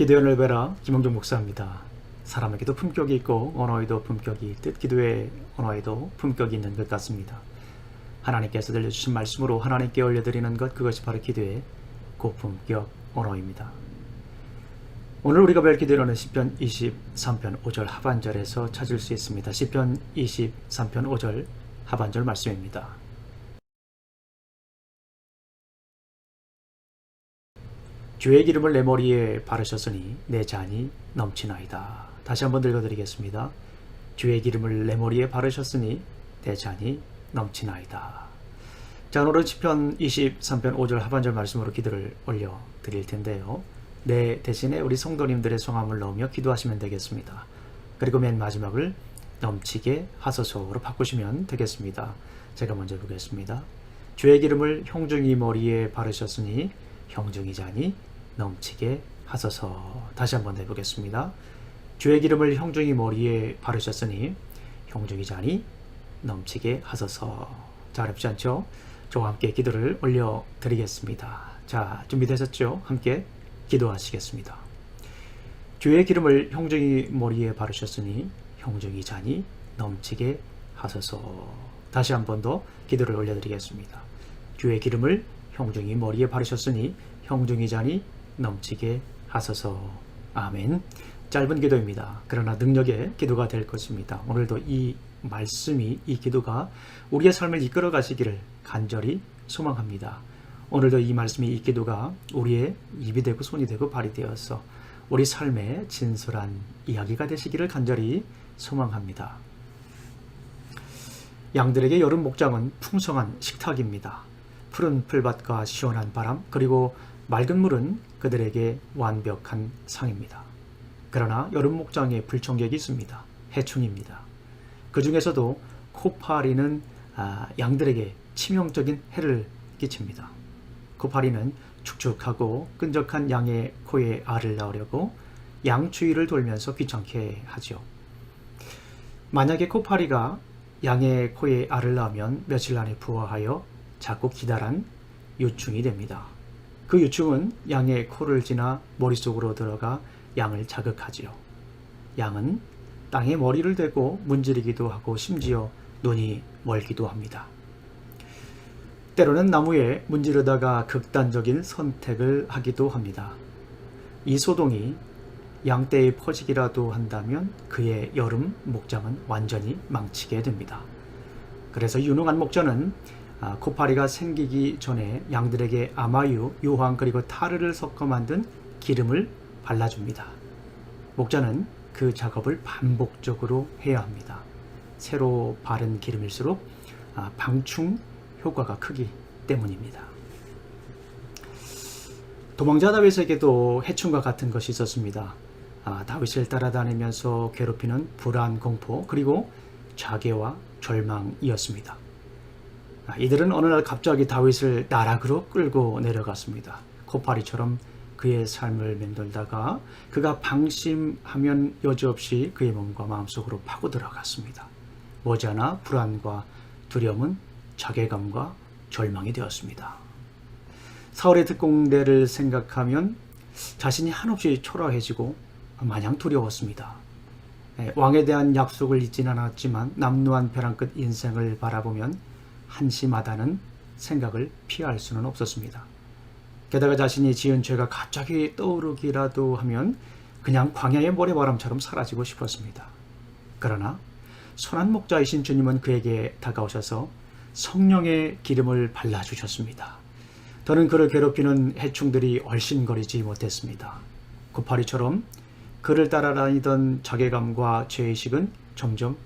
기도연을 베라 김홍종 목사입니다. 사람에게도 품격이 있고 언어에도 품격이 있듯 기도의 언어에도 품격이 있는 것 같습니다. 하나님께서 들려주신 말씀으로 하나님께 올려드리는 것 그것이 바로 기도의 고품격 언어입니다. 오늘 우리가 별 기도로는 시편 23편 5절 하반절에서 찾을 수 있습니다. 시편 23편 5절 하반절 말씀입니다. 주의 기름을 내 머리에 바르셨으니 내 잔이 넘치나이다. 다시 한번 읽어드리겠습니다. 주의 기름을 내 머리에 바르셨으니 내 잔이 넘치나이다. 자, 오늘은 시편 23편 5절 하반절 말씀으로 기도를 올려 드릴 텐데요. 내 대신에 우리 성도님들의 성함을 넣으며 기도하시면 되겠습니다. 그리고 맨 마지막을 넘치게 하소서로 바꾸시면 되겠습니다. 제가 먼저 보겠습니다. 주의 기름을 형중이 머리에 바르셨으니 형중이 잔이 넘치게 하소서. 다시 한번 해보겠습니다. 주의 기름을 형중이 머리에 바르셨으니 형중이 잔이 넘치게 하소서. 자, 어렵지 않죠? 저와 함께 기도를 올려 드리겠습니다. 자, 준비되셨죠? 함께 기도하시겠습니다. 주의 기름을 형중이 머리에 바르셨으니 형중이 잔이 넘치게 하소서. 다시 한 번 더 기도를 올려드리겠습니다. 주의 기름을 형중이 머리에 바르셨으니 형중이 잔이 넘치게 하소서. 아멘. 짧은 기도입니다. 그러나 능력의 기도가 될 것입니다. 오늘도 이 말씀이 이 기도가 우리의 삶을 이끌어 가시기를 간절히 소망합니다. 오늘도 이 말씀이 이 기도가 우리의 입이 되고 손이 되고 발이 되어서 우리 삶의 진솔한 이야기가 되시기를 간절히 소망합니다. 양들에게 여름 목장은 풍성한 식탁입니다. 푸른 풀밭과 시원한 바람 그리고 맑은 물은 그들에게 완벽한 상입니다. 그러나 여름 목장에 불청객이 있습니다. 해충입니다. 그 중에서도 코파리는 아, 양들에게 치명적인 해를 끼칩니다. 코파리는 축축하고 끈적한 양의 코에 알을 낳으려고 양 주위를 돌면서 귀찮게 하죠. 만약에 코파리가 양의 코에 알을 낳으면 며칠 안에 부화하여 작고 기다란 유충이 됩니다. 그 유충은 양의 코를 지나 머릿속으로 들어가 양을 자극하지요. 양은 땅에 머리를 대고 문지르기도 하고 심지어 눈이 멀기도 합니다. 때로는 나무에 문지르다가 극단적인 선택을 하기도 합니다. 이 소동이 양떼의 퍼지기라도 한다면 그의 여름 목장은 완전히 망치게 됩니다. 그래서 유능한 목자는 아, 코파리가 생기기 전에 양들에게 아마유, 유황 그리고 타르를 섞어 만든 기름을 발라줍니다. 목자는 그 작업을 반복적으로 해야 합니다. 새로 바른 기름일수록 아, 방충 효과가 크기 때문입니다. 도망자 다윗에게도 해충과 같은 것이 있었습니다. 아, 다윗을 따라다니면서 괴롭히는 불안, 공포 그리고 자괴와 절망이었습니다. 아, 이들은 어느 날 갑자기 다윗을 나락으로 끌고 내려갔습니다. 코파리처럼 그의 삶을 맴돌다가 그가 방심하면 여지없이 그의 몸과 마음속으로 파고 들어갔습니다. 머지않아 불안과 두려움은 자괴감과 절망이 되었습니다. 사울의 특공대를 생각하면 자신이 한없이 초라해지고 마냥 두려웠습니다. 예, 왕에 대한 약속을 잊지는 않았지만 남루한 벼랑 끝 인생을 바라보면 한심하다는 생각을 피할 수는 없었습니다. 게다가 자신이 지은 죄가 갑자기 떠오르기라도 하면 그냥 광야의 모래바람처럼 사라지고 싶었습니다. 그러나 선한 목자이신 주님은 그에게 다가오셔서 성령의 기름을 발라주셨습니다. 더는 그를 괴롭히는 해충들이 얼씬거리지 못했습니다. 구파리처럼 그를 따라다니던 자괴감과 죄의식은 점점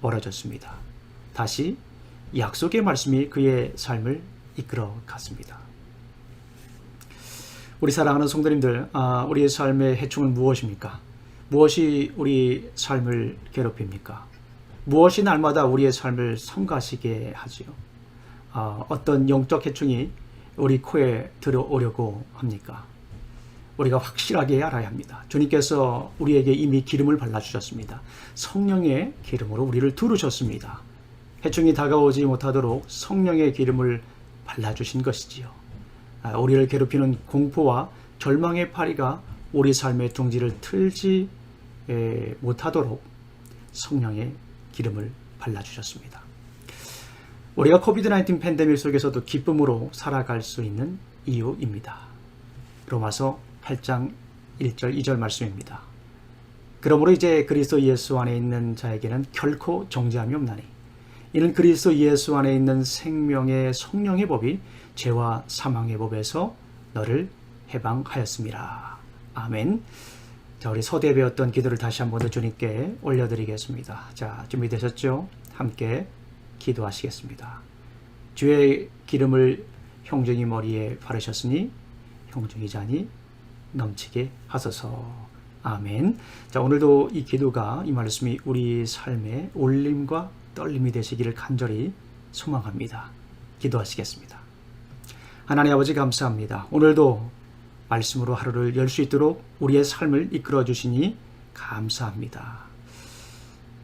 멀어졌습니다. 다시 약속의 말씀이 그의 삶을 이끌어 갔습니다. 우리 사랑하는 성도님들, 아, 우리의 삶의 해충은 무엇입니까? 무엇이 우리 삶을 괴롭힙니까? 무엇이 날마다 우리의 삶을 성가시게 하지요? 아, 어떤 영적 해충이 우리 코에 들어오려고 합니까? 우리가 확실하게 알아야 합니다. 주님께서 우리에게 이미 기름을 발라주셨습니다. 성령의 기름으로 우리를 두르셨습니다. 해충이 다가오지 못하도록 성령의 기름을 발라주신 것이지요. 아, 우리를 괴롭히는 공포와 절망의 파리가 우리 삶의 둥지를 틀지 에, 못하도록 성령의 기름을 발라주셨습니다. 우리가 코비드-19 팬데믹 속에서도 기쁨으로 살아갈 수 있는 이유입니다. 로마서 8장 1절 2절 말씀입니다. 그러므로 이제 그리스도 예수 안에 있는 자에게는 결코 정죄함이 없나니 이는 그리스도 예수 안에 있는 생명의 성령의 법이 죄와 사망의 법에서 너를 해방하였습니다. 아멘. 자, 우리 서대 배웠던 기도를 다시 한번 더 주님께 올려드리겠습니다. 자, 준비되셨죠? 함께 기도하시겠습니다. 주의 기름을 형제이 머리에 바르셨으니 형제이 잔이 넘치게 하소서. 아멘. 자, 오늘도 이 기도가 이 말씀이 우리 삶의 올림과 떨림이 되시기를 간절히 소망합니다. 기도하시겠습니다. 하나님 아버지 감사합니다. 오늘도 말씀으로 하루를 열 수 있도록 우리의 삶을 이끌어 주시니 감사합니다.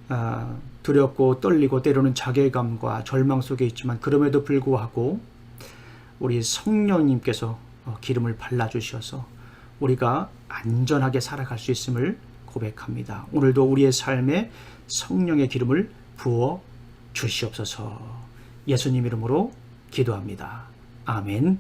아, 두렵고 떨리고 때로는 자괴감과 절망 속에 있지만 그럼에도 불구하고 우리 성령님께서 어, 기름을 발라 주셔서 우리가 안전하게 살아갈 수 있음을 고백합니다. 오늘도 우리의 삶에 성령의 기름을 부어 주시옵소서. 예수님 이름으로 기도합니다. 아멘.